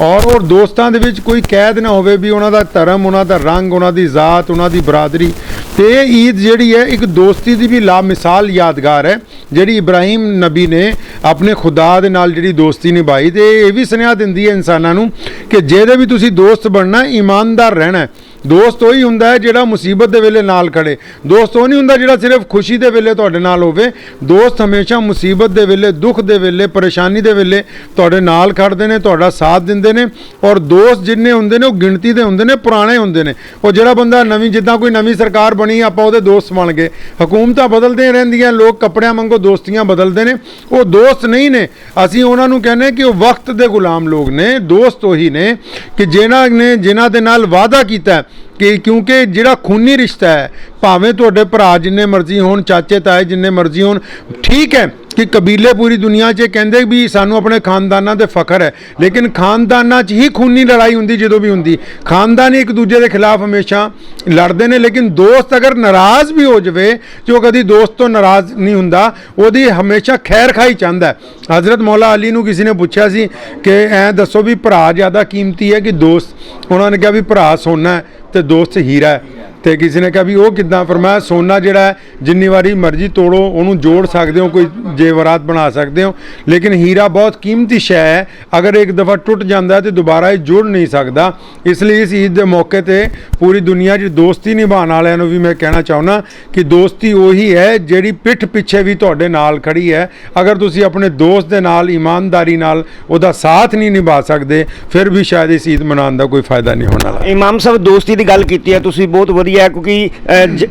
ਔਰ ਉਹ ਦੋਸਤਾਂ ਦੇ ਵਿੱਚ ਕੋਈ ਕੈਦ ਨਾ ਹੋਵੇ ਵੀ ਉਹਨਾਂ ਦਾ ਧਰਮ, ਉਹਨਾਂ ਦਾ ਰੰਗ, ਉਹਨਾਂ ਦੀ ਜ਼ਾਤ, ਉਹਨਾਂ ਦੀ ਬਰਾਦਰੀ। ਤੇ ਇਹ ਈਦ ਜਿਹੜੀ ਹੈ, ਇੱਕ ਦੋਸਤੀ ਦੀ ਵੀ ਲਾ ਮਿਸਾਲ ਯਾਦਗਾਰ ਹੈ, ਜਿਹੜੀ ਇਬਰਾਹੀਮ ਨਬੀ ਨੇ ਆਪਣੇ ਖੁਦਾ ਦੇ ਨਾਲ ਜਿਹੜੀ ਦੋਸਤੀ ਨਿਭਾਈ ਤੇ ਇਹ ਵੀ ਸੁਨੇਹਾ ਦਿੰਦੀ ਹੈ ਇਨਸਾਨਾਂ ਨੂੰ ਕਿ ਜਿਹਦੇ ਵੀ ਤੁਸੀਂ ਦੋਸਤ ਬਣਨਾ ਇਮਾਨਦਾਰ ਰਹਿਣਾ ਦੋਸਤ ਉਹੀ ਹੁੰਦਾ ਹੈ ਜਿਹੜਾ ਮੁਸੀਬਤ ਦੇ ਵੇਲੇ ਨਾਲ ਖੜੇ। ਦੋਸਤ ਉਹ ਨਹੀਂ ਹੁੰਦਾ ਜਿਹੜਾ ਸਿਰਫ ਖੁਸ਼ੀ ਦੇ ਵੇਲੇ ਤੁਹਾਡੇ ਨਾਲ ਹੋਵੇ। ਦੋਸਤ ਹਮੇਸ਼ਾ ਮੁਸੀਬਤ ਦੇ ਵੇਲੇ, ਦੁੱਖ ਦੇ ਵੇਲੇ, ਪਰੇਸ਼ਾਨੀ ਦੇ ਵੇਲੇ ਤੁਹਾਡੇ ਨਾਲ ਖੜਦੇ ਨੇ, ਤੁਹਾਡਾ ਸਾਥ ਦਿੰਦੇ ਨੇ ਔਰ ਦੋਸਤ ਜਿੰਨੇ ਹੁੰਦੇ ਨੇ ਉਹ ਗਿਣਤੀ ਦੇ ਹੁੰਦੇ ਨੇ, ਪੁਰਾਣੇ ਹੁੰਦੇ ਨੇ। ਉਹ ਜਿਹੜਾ ਬੰਦਾ ਨਵੀਂ, ਜਿੱਦਾਂ ਕੋਈ ਨਵੀਂ ਸਰਕਾਰ ਬਣੀ, ਆਪਾਂ ਉਹਦੇ ਦੋਸਤ ਬਣ ਗਏ। ਹਕੂਮਤਾਂ ਬਦਲਦੀਆਂ ਰਹਿੰਦੀਆਂ, ਲੋਕ ਕੱਪੜਿਆਂ ਵਾਂਗੂ ਦੋਸਤੀਆਂ ਬਦਲਦੇ ਨੇ। ਉਹ ਦੋਸਤ ਨਹੀਂ ਨੇ। ਅਸੀਂ ਉਹਨਾਂ ਨੂੰ ਕਹਿੰਦੇ ਕਿ ਉਹ ਵਕਤ ਦੇ ਗੁਲਾਮ ਲੋਕ ਨੇ। ਦੋਸਤ ਉਹੀ ਨੇ ਕਿ ਜਿਨ੍ਹਾਂ ਨੇ, ਜਿਨ੍ਹਾਂ ਦੇ ਨਾਲ ਵਾਅਦਾ ਕੀਤਾ ਕਿ ਕਿਉਂਕਿ ਜਿਹੜਾ ਖੂਨੀ ਰਿਸ਼ਤਾ ਹੈ, ਭਾਵੇਂ ਤੁਹਾਡੇ ਭਰਾ ਜਿੰਨੇ ਮਰਜ਼ੀ ਹੋਣ ਚਾਚੇ ਤਾਏ ਜਿੰਨੇ ਮਰਜ਼ੀ ਹੋਣ, ਠੀਕ ਹੈ। ਕਿ ਕਬੀਲੇ ਪੂਰੀ ਦੁਨੀਆ 'ਚ ਕਹਿੰਦੇ ਵੀ ਸਾਨੂੰ ਆਪਣੇ ਖਾਨਦਾਨਾਂ ਤੇ ਫਖਰ ਹੈ। ਲੇਕਿਨ ਖਾਨਦਾਨਾਂ 'ਚ ਹੀ ਖੂਨੀ ਲੜਾਈ ਹੁੰਦੀ ਜਦੋਂ ਵੀ ਹੁੰਦੀ। ਖਾਨਦਾਨ ਹੀ ਇੱਕ ਦੂਜੇ ਦੇ ਖਿਲਾਫ ਹਮੇਸ਼ਾ ਲੜਦੇ ਨੇ, ਲੇਕਿਨ ਦੋਸਤ ਅਗਰ ਨਾਰਾਜ਼ ਵੀ ਹੋ ਜਾਵੇ, ਤੇ ਉਹ ਕਦੀ ਦੋਸਤ ਤੋਂ ਨਾਰਾਜ਼ ਨਹੀਂ ਹੁੰਦਾ। ਉਹਦੀ ਹਮੇਸ਼ਾ ਖੈਰ ਖਾਈ ਚਾਹੁੰਦਾ ਹਜ਼ਰਤ ਮੌਲਾ ਅਲੀ ਨੂੰ ਕਿਸੇ ਨੇ ਪੁੱਛਿਆ ਸੀ ਕਿ, ਐ ਦੱਸੋ ਵੀ ਭਰਾ ਜ਼ਿਆਦਾ ਕੀਮਤੀ ਹੈ ਕਿ ਦੋਸਤ? ਉਹਨਾਂ ਨੇ ਕਿਹਾ ਵੀ ਭਰਾ ਸੋਨਾ ਹੈ ਤੇ ਦੋਸਤ ਹੀਰਾ ਹੈ। ਤੇ ਕਿਸੇ ਨੇ ਕਿਹਾ ਵੀ ਉਹ ਕਿੱਦਾਂ ਫਰਮਾਇਆ ਸੋਨਾ ਜਿਹੜਾ ਜਿੰਨੀ ਵਾਰੀ ਮਰਜ਼ੀ ਤੋੜੋ, ਉਹਨੂੰ ਜੋੜ ਸਕਦੇ ਹੋ, ਕੋਈ ਜੇਵਰਾਤ ਬਣਾ ਸਕਦੇ ਹੋ। ਲੇਕਿਨ ਹੀਰਾ ਬਹੁਤ ਕੀਮਤੀ ਸ਼ੈ ਹੈ। ਅਗਰ ਇੱਕ ਦਫਾ ਟੁੱਟ ਜਾਂਦਾ ਹੈ ਤੇ ਦੁਬਾਰਾ ਇਹ ਜੁੜ ਨਹੀਂ ਸਕਦਾ। ਇਸ ਲਈ ਇਸ ਈਦ ਦੇ ਮੌਕੇ ਤੇ ਪੂਰੀ ਦੁਨੀਆ 'ਚ ਦੋਸਤੀ ਨਿਭਾਉਣ ਵਾਲਿਆਂ ਨੂੰ ਵੀ ਮੈਂ ਕਹਿਣਾ ਚਾਹੁੰਦਾ ਕਿ ਦੋਸਤੀ ਉਹੀ ਹੈ ਜਿਹੜੀ ਪਿੱਠ ਪਿੱਛੇ ਵੀ ਤੁਹਾਡੇ ਨਾਲ ਖੜੀ ਹੈ। ਅਗਰ ਤੁਸੀਂ ਆਪਣੇ ਦੋਸਤ ਦੇ ਨਾਲ, ਇਮਾਨਦਾਰੀ ਨਾਲ ਉਹਦਾ ਸਾਥ ਨਹੀਂ ਨਿਭਾ ਸਕਦੇ, ਫਿਰ ਵੀ ਸ਼ਾਇਦ ਇਸ ਈਦ ਮਨਾਉਣ ਦਾ ਕੋਈ ਫਾਇਦਾ ਨਹੀਂ ਹੋਣਾ ਇਮਾਮ ਸਾਹਿਬ, ਦੋਸਤੀ ਦੀ ਗੱਲ ਕੀਤੀ ਹੈ, ਤੁਸੀਂ ਬਹੁਤ ਦੀ ਹੈ ਕਿਉਂਕਿ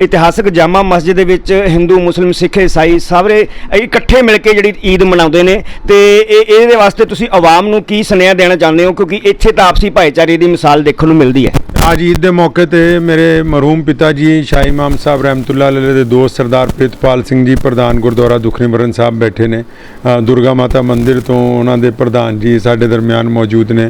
ਇਤਿਹਾਸਕ ਜਾਮਾ ਮਸਜਿਦ ਦੇ ਵਿੱਚ ਹਿੰਦੂ, ਮੁਸਲਿਮ, ਸਿੱਖ, ਈਸਾਈ ਸਾਰੇ ਇਕੱਠੇ ਮਿਲ ਕੇ ਜਿਹੜੀ ਈਦ ਮਨਾਉਂਦੇ ਨੇ। ਤੇ ਇਹ, ਇਹਦੇ ਵਾਸਤੇ ਤੁਸੀਂ ਆਵਾਮ ਨੂੰ ਕੀ ਸੁਨੇਹਾ ਦੇਣਾ ਚਾਹੁੰਦੇ ਹੋ? ਕਿਉਂਕਿ ਇੱਥੇ ਤਾਂ ਆਪਸੀ ਭਾਈਚਾਰੇ ਦੀ ਮਿਸਾਲ ਦੇਖਣ ਨੂੰ ਮਿਲਦੀ ਹੈ। ਅੱਜ ਈਦ ਦੇ ਮੌਕੇ ਤੇ ਮੇਰੇ ਮਰਹੂਮ ਪਿਤਾ ਜੀ ਸ਼ਾਹੀ ਇਮਾਮ ਸਾਹਿਬ ਰਹਿਮਤੁਲਲਾਹ ਅਲੈਹ ਦੇ ਦੋਸਤ ਸਰਦਾਰ ਪ੍ਰਿਤਪਾਲ ਸਿੰਘ ਜੀ, ਪ੍ਰਧਾਨ ਗੁਰਦੁਆਰਾ ਦੁਖਨੀ ਮਰਨ ਸਾਹਿਬ ਬੈਠੇ ਨੇ। ਦੁਰਗਾ ਮਾਤਾ ਮੰਦਿਰ ਤੋਂ ਉਹਨਾਂ ਦੇ ਪ੍ਰਧਾਨ ਜੀ ਸਾਡੇ ਦਰਮਿਆਨ ਮੌਜੂਦ ਨੇ।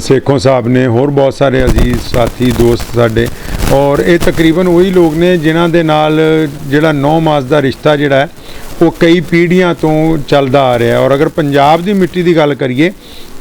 ਸੇਖੋਂ ਸਾਹਿਬ ਨੇ, ਹੋਰ ਬਹੁਤ ਸਾਰੇ ਅਜ਼ੀਜ਼, ਸਾਥੀ, ਦੋਸਤ ਸਾਡੇ ਔਰ ਇਹ ਤਕਰੀਬਨ ਉਹੀ ਲੋਕ ਨੇ ਜਿਨ੍ਹਾਂ ਦੇ ਨਾਲ ਜਿਹੜਾ 9 ਮਾਸ ਦਾ ਰਿਸ਼ਤਾ ਜਿਹੜਾ ਉਹ ਕਈ ਪੀੜ੍ਹੀਆਂ ਤੋਂ ਚੱਲਦਾ ਆ ਰਿਹਾ ਔਰ ਅਗਰ ਪੰਜਾਬ ਦੀ ਮਿੱਟੀ ਦੀ ਗੱਲ ਕਰੀਏ,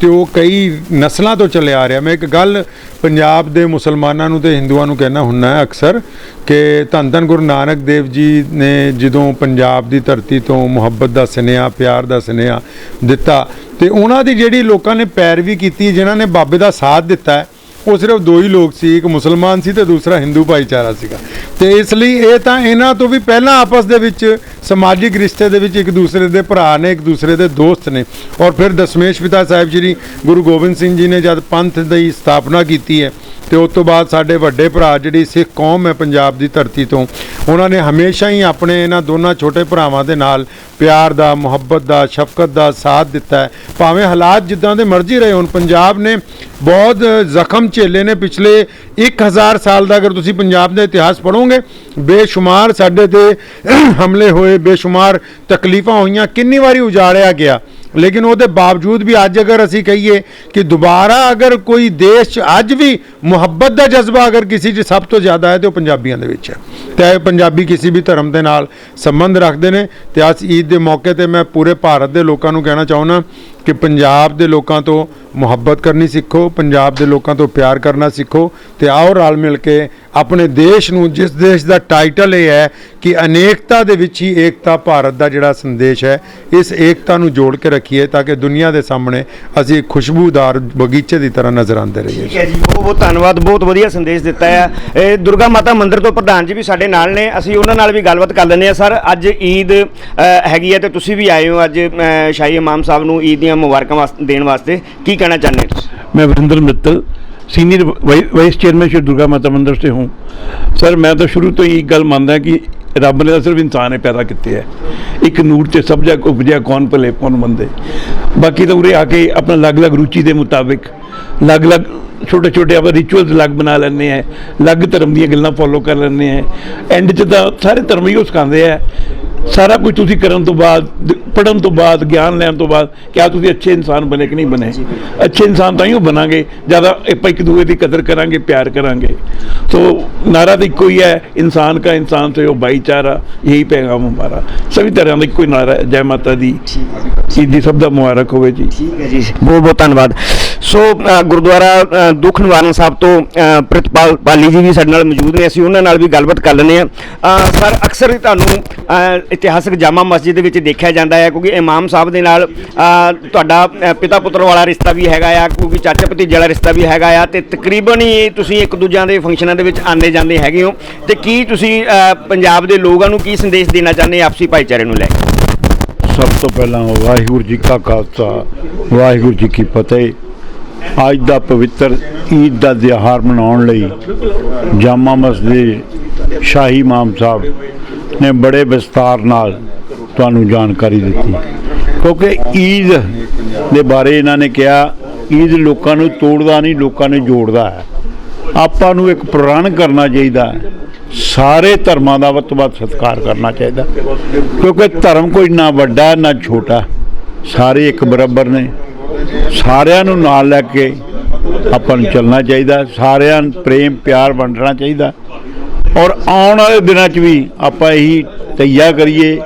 ਤੇ ਉਹ ਕਈ ਨਸਲਾਂ ਤੋਂ ਚੱਲਿਆ ਆ ਰਿਹਾ ਮੈਂ ਇੱਕ ਗੱਲ ਪੰਜਾਬ ਦੇ ਮੁਸਲਮਾਨਾਂ ਨੂੰ ਤੇ ਹਿੰਦੂਆਂ ਨੂੰ ਕਹਿਣਾ ਹੁੰਨਾ ਅਕਸਰ ਕਿ ਧੰਨ ਧੰਨ ਗੁਰੂ ਨਾਨਕ ਦੇਵ ਜੀ ਨੇ ਜਦੋਂ ਪੰਜਾਬ ਦੀ ਧਰਤੀ ਤੋਂ ਮੁਹੱਬਤ ਦਾ ਸੁਨੇਹਾ, ਪਿਆਰ ਦਾ ਸੁਨੇਹਾ ਦਿੱਤਾ, ਤੇ ਉਹਨਾਂ ਦੀ ਜਿਹੜੀ ਲੋਕਾਂ ਨੇ ਪੈਰਵੀ ਕੀਤੀ, ਜਿਨ੍ਹਾਂ ਨੇ ਬਾਬੇ ਦਾ ਸਾਥ ਦਿੱਤਾ ਹੈ ਉਹ ਸਿਰਫ ਦੋ ਹੀ ਲੋਕ ਸੀ, ਇੱਕ ਮੁਸਲਮਾਨ ਸੀ ਤੇ ਦੂਸਰਾ ਹਿੰਦੂ ਭਾਈਚਾਰਾ ਸੀਗਾ। ਤੇ ਇਸ ਲਈ ਇਹ ਤਾਂ ਇਹਨਾਂ ਤੋਂ ਵੀ ਪਹਿਲਾਂ ਆਪਸ ਦੇ ਵਿੱਚ ਸਮਾਜਿਕ ਰਿਸ਼ਤੇ ਦੇ ਵਿੱਚ ਇੱਕ ਦੂਸਰੇ ਦੇ ਭਰਾ ਨੇ, ਇੱਕ ਦੂਸਰੇ ਦੇ ਦੋਸਤ ਨੇ। ਔਰ ਫਿਰ ਦਸ਼ਮੇਸ਼ ਪਿਤਾ ਸਾਹਿਬ ਜੀ ਗੁਰੂ ਗੋਬਿੰਦ ਸਿੰਘ ਜੀ ਨੇ ਜਦ ਪੰਥ ਦੀ ਸਥਾਪਨਾ ਕੀਤੀ ਹੈ, ਤੇ ਉਸ ਤੋਂ ਬਾਅਦ ਸਾਡੇ ਵੱਡੇ ਭਰਾ ਜਿਹੜੀ ਸਿੱਖ ਕੌਮ ਹੈ ਪੰਜਾਬ ਦੀ ਧਰਤੀ ਤੋਂ, ਉਹਨਾਂ ਨੇ ਹਮੇਸ਼ਾ ਹੀ ਆਪਣੇ ਇਹਨਾਂ ਦੋਨਾਂ ਛੋਟੇ ਭਰਾਵਾਂ ਦੇ ਨਾਲ ਪਿਆਰ ਦਾ, ਮੁਹੱਬਤ ਦਾ, ਸ਼ਫਕਤ ਦਾ ਸਾਥ ਦਿੱਤਾ ਭਾਵੇਂ ਹਾਲਾਤ ਜਿੱਦਾਂ ਦੇ ਮਰਜ਼ੀ ਰਹੇ ਹੁਣ, ਪੰਜਾਬ ਨੇ ਬਹੁਤ ਜ਼ਖਮ ਝੇਲੇ ਨੇ। ਪਿਛਲੇ 1000 ਸਾਲ ਦਾ ਅਗਰ ਤੁਸੀਂ ਪੰਜਾਬ ਦਾ ਇਤਿਹਾਸ ਪੜ੍ਹੋਗੇ, ਬੇਸ਼ੁਮਾਰ ਸਾਡੇ ਤੇ ਹਮਲੇ ਹੋਏ ਬੇਸ਼ੁਮਾਰ ਤਕਲੀਫਾਂ ਹੋਈਆਂ ਕਿੰਨੀ ਵਾਰੀ ਉਜਾੜਿਆ ਗਿਆ? ਲੇਕਿਨ ਉਹਦੇ ਬਾਵਜੂਦ ਵੀ ਅੱਜ ਅਗਰ ਅਸੀਂ ਕਹੀਏ ਕਿ ਦੁਬਾਰਾ ਅਗਰ ਕੋਈ ਦੇਸ਼ 'ਚ ਅੱਜ ਵੀ ਮੁਹੱਬਤ ਦਾ ਜਜ਼ਬਾ ਅਗਰ ਕਿਸੇ 'ਚ ਸਭ ਤੋਂ ਜ਼ਿਆਦਾ ਹੈ ਤੇ ਉਹ ਪੰਜਾਬੀਆਂ ਦੇ ਵਿੱਚ ਹੈ। ਤੇ ਇਹ ਪੰਜਾਬੀ ਕਿਸੇ ਵੀ ਧਰਮ ਦੇ ਨਾਲ ਸੰਬੰਧ ਰੱਖਦੇ ਨੇ ਤੇ ਅੱਜ ਈਦ ਦੇ ਮੌਕੇ ਤੇ ਮੈਂ ਪੂਰੇ ਭਾਰਤ ਦੇ ਲੋਕਾਂ ਨੂੰ ਕਹਿਣਾ ਚਾਹੁੰਦਾ ਕਿ ਪੰਜਾਬ ਦੇ ਲੋਕਾਂ ਤੋਂ ਮੁਹੱਬਤ ਕਰਨੀ ਸਿੱਖੋ, ਪੰਜਾਬ ਦੇ ਲੋਕਾਂ ਤੋਂ ਪਿਆਰ ਕਰਨਾ ਸਿੱਖੋ ਤੇ ਆਓ ਰਲ ਮਿਲ ਕੇ ਆਪਣੇ ਦੇਸ਼ ਨੂੰ, ਜਿਸ ਦੇਸ਼ ਦਾ ਟਾਈਟਲ ਇਹ ਹੈ ਕਿ ਅਨੇਕਤਾ ਦੇ ਵਿੱਚ ਹੀ ਏਕਤਾ ਭਾਰਤ ਦਾ ਜਿਹੜਾ ਸੰਦੇਸ਼ ਹੈ, ਇਸ ਏਕਤਾ ਨੂੰ ਜੋੜ ਕੇ ਰੱਖੀਏ ਤਾਂ ਕਿ ਦੁਨੀਆ ਦੇ ਸਾਹਮਣੇ ਅਸੀਂ ਇੱਕ ਖੁਸ਼ਬੂਦਾਰ ਬਗੀਚੇ ਦੀ ਤਰ੍ਹਾਂ ਨਜ਼ਰ ਆਉਂਦੇ ਰਹੀਏ ਠੀਕ ਹੈ ਜੀ ਬਹੁਤ ਬਹੁਤ ਧੰਨਵਾਦ ਬਹੁਤ ਵਧੀਆ ਸੰਦੇਸ਼ ਦਿੱਤਾ ਹੈ ਇਹ ਦੁਰਗਾ ਮਾਤਾ ਮੰਦਿਰ ਤੋਂ ਪ੍ਰਧਾਨ ਜੀ ਵੀ ਸਾਡੇ ਨਾਲ ਨੇ ਅਸੀਂ ਉਹਨਾਂ ਨਾਲ ਵੀ ਗੱਲਬਾਤ ਕਰ ਲੈਂਦੇ ਆ ਸਰ ਅੱਜ ਈਦ ਅ, ਹੈਗੀ ਹੈ ਤੇ ਤੁਸੀਂ ਵੀ ਆਏ ਹੋ ਅੱਜ ਅ, ਸ਼ਾਹੀ ਇਮਾਮ ਸਾਹਿਬ ਨੂੰ ਈਦ ਦੀਆਂ ਮੁਬਾਰਕਾਂ ਵਾਸਤੇ ਦੇਣ ਵਾਸਤੇ ਕੀ ਕਹਿਣਾ ਚਾਹੁੰਦੇ ਹੋ ਤੁਸੀਂ मैं वरिंदर मित्तल सीनियर वाइ- वाइस चेयरमैन श्री दुर्गा माता मंदिर से हूँ सर मैं तो शुरू ਤੋਂ ਹੀ ਇੱਕ ਗੱਲ ਮੰਨਦਾ ਕਿ ਰੱਬ ਨੇ ਤਾਂ ਸਿਰਫ ਇਨਸਾਨ ਹੀ ਪੈਦਾ ਕੀਤੇ ਹੈ। ਇੱਕ ਨੂਰ ਤੇ ਸਭ ਜਗ ਉਪਜਿਆ ਕੌਣ ਭਲੇ, ਕੌਣ ਮੰਦੇ। ਬਾਕੀ ਤਾਂ ਉਰੇ ਆ ਕੇ ਆਪਣਾ ਅਲੱਗ-ਅਲੱਗ ਰੁਚੀ ਦੇ ਮੁਤਾਬਿਕ, ਅਲੱਗ-ਅਲੱਗ ਛੋਟੇ ਛੋਟੇ ਆਪਾਂ ਰਿਚੁਅਲਸ ਅਲੱਗ ਬਣਾ ਲੈਂਦੇ ਆ ਅਲੱਗ ਧਰਮ ਦੀਆਂ ਗੱਲਾਂ ਫੋਲੋ ਕਰ ਲੈਂਦੇ ਆ ਐਂਡ 'ਚ ਤਾਂ ਸਾਰੇ ਧਰਮ ਹੀ ਉਹ ਸਿਖਾਉਂਦੇ ਆ। ਸਾਰਾ ਕੁਝ ਤੁਸੀਂ ਕਰਨ ਤੋਂ ਬਾਅਦ ਪੜਨ ਤੋਂ ਬਾਅਦ ਗਿਆਨ ਲੈਣ ਤੋਂ ਬਾਅਦ ਕਿਆ ਤੁਸੀਂ ਅੱਛੇ ਇਨਸਾਨ ਬਣੇ ਕਿ ਨਹੀਂ ਬਣੇ? ਅੱਛੇ ਇਨਸਾਨ ਤਾਂ ਹੀ ਉਹ ਬਣਾਂਗੇ ਜ਼ਿਆਦਾ ਆਪਾਂ ਇੱਕ ਦੂਏ ਦੀ ਕਦਰ ਕਰਾਂਗੇ ਪਿਆਰ ਕਰਾਂਗੇ। ਸੋ ਨਾਰਾ ਤਾਂ ਇੱਕੋ ਹੀ ਹੈ ਇਨਸਾਨ ਕਾ ਇਨਸਾਨ ਤੇ ਉਹ ਭਾਈਚਾਰਾ ਇਹੀ ਪੈਗਾਮ ਮੁਬਾਰਾ ਸਭੀ ਤਰ੍ਹਾਂ ਦਾ ਇੱਕੋ ਹੀ ਨਾਰਾ ਜੈ ਮਾਤਾ ਦੀ। ਜੀ ਸਭ ਦਾ ਮੁਬਾਰਕ ਹੋਵੇ ਜੀ। ਬਹੁਤ ਬਹੁਤ ਧੰਨਵਾਦ। ਸੋ ਗੁਰਦੁਆਰਾ ਦੁੱਖ ਨਿਵਾਰਨ ਸਾਹਿਬ ਤੋਂ ਪ੍ਰਿਤਪਾਲ ਪਾਲੀ ਜੀ ਵੀ ਸਾਡੇ ਨਾਲ ਮੌਜੂਦ ਨੇ। ਅਸੀਂ ਉਹਨਾਂ ਨਾਲ ਵੀ ਗੱਲਬਾਤ ਕਰ ਲੈਂਦੇ ਆ ਪਰ ਅਕਸਰ ਹੀ ਤੁਹਾਨੂੰ ਇਤਿਹਾਸਕ ਜਾਮਾ ਮਸਜਿਦ ਦੇ ਵਿੱਚ ਦੇਖਿਆ ਜਾਂਦਾ ਹੈ ਕਿਉਂਕਿ ਇਮਾਮ ਸਾਹਿਬ ਦੇ ਨਾਲ ਤੁਹਾਡਾ ਪਿਤਾ ਪੁੱਤਰ ਵਾਲਾ ਰਿਸ਼ਤਾ ਵੀ ਹੈਗਾ ਆ, ਕਿਉਂਕਿ ਚਾਚਾ ਭਤੀਜੇ ਵਾਲਾ ਰਿਸ਼ਤਾ ਵੀ ਹੈਗਾ ਆ, ਤੇ ਤਕਰੀਬਨ ਹੀ ਤੁਸੀਂ ਇੱਕ ਦੂਜਿਆਂ ਦੇ ਫੰਕਸ਼ਨਾਂ ਦੇ ਵਿੱਚ ਆਉਂਦੇ ਜਾਂਦੇ ਹੈਗੇ ਹੋ। ਤੇ ਕੀ ਤੁਸੀਂ ਪੰਜਾਬ ਦੇ ਲੋਕਾਂ ਨੂੰ ਕੀ ਸੰਦੇਸ਼ ਦੇਣਾ ਚਾਹੁੰਦੇ ਆਪਸੀ ਭਾਈਚਾਰੇ ਨੂੰ ਲੈ ਕੇ? ਸਭ ਤੋਂ ਪਹਿਲਾਂ ਵਾਹਿਗੁਰੂ ਜੀ ਕਾ ਖਾਲਸਾ, ਵਾਹਿਗੁਰੂ ਜੀ ਕੀ ਫਤਿਹ। ਅੱਜ ਦਾ ਪਵਿੱਤਰ ਈਦ ਦਾ ਤਿਉਹਾਰ ਮਨਾਉਣ ਲਈ ਜਾਮਾ ਮਸਜਿਦ ਸ਼ਾਹੀ ਇਮਾਮ ਸਾਹਿਬ ਨੇ ਬੜੇ ਵਿਸਤਾਰ ਨਾਲ ਤੁਹਾਨੂੰ ਜਾਣਕਾਰੀ ਦਿੱਤੀ। ਕਿਉਂਕਿ ਈਦ ਦੇ ਬਾਰੇ ਇਹਨਾਂ ਨੇ ਕਿਹਾ, ਈਦ ਲੋਕਾਂ ਨੂੰ ਤੋੜਦਾ ਨਹੀਂ, ਲੋਕਾਂ ਨੂੰ ਜੋੜਦਾ ਹੈ। ਆਪਾਂ ਨੂੰ ਇੱਕ ਪ੍ਰਣ ਕਰਨਾ ਚਾਹੀਦਾ ਸਾਰੇ ਧਰਮਾਂ ਦਾ ਵੱਧ ਤੋਂ ਵੱਧ ਸਤਿਕਾਰ ਕਰਨਾ ਚਾਹੀਦਾ। ਕਿਉਂਕਿ ਧਰਮ ਕੋਈ ਨਾ ਵੱਡਾ, ਨਾ ਛੋਟਾ। ਸਾਰੇ ਇੱਕ ਬਰਾਬਰ ਨੇ। ਸਾਰਿਆਂ ਨੂੰ ਨਾਲ ਲੈ ਕੇ ਆਪਾਂ ਨੂੰ ਚੱਲਣਾ ਚਾਹੀਦਾ। ਸਾਰਿਆਂ ਨੂੰ ਪ੍ਰੇਮ, ਪਿਆਰ ਵੰਡਣਾ ਚਾਹੀਦਾ। ਔਰ ਆਉਣ ਵਾਲੇ ਦਿਨਾਂ 'ਚ ਵੀ ਆਪਾਂ ਇਹੀ ਤਈਆ ਕਰੀਏ।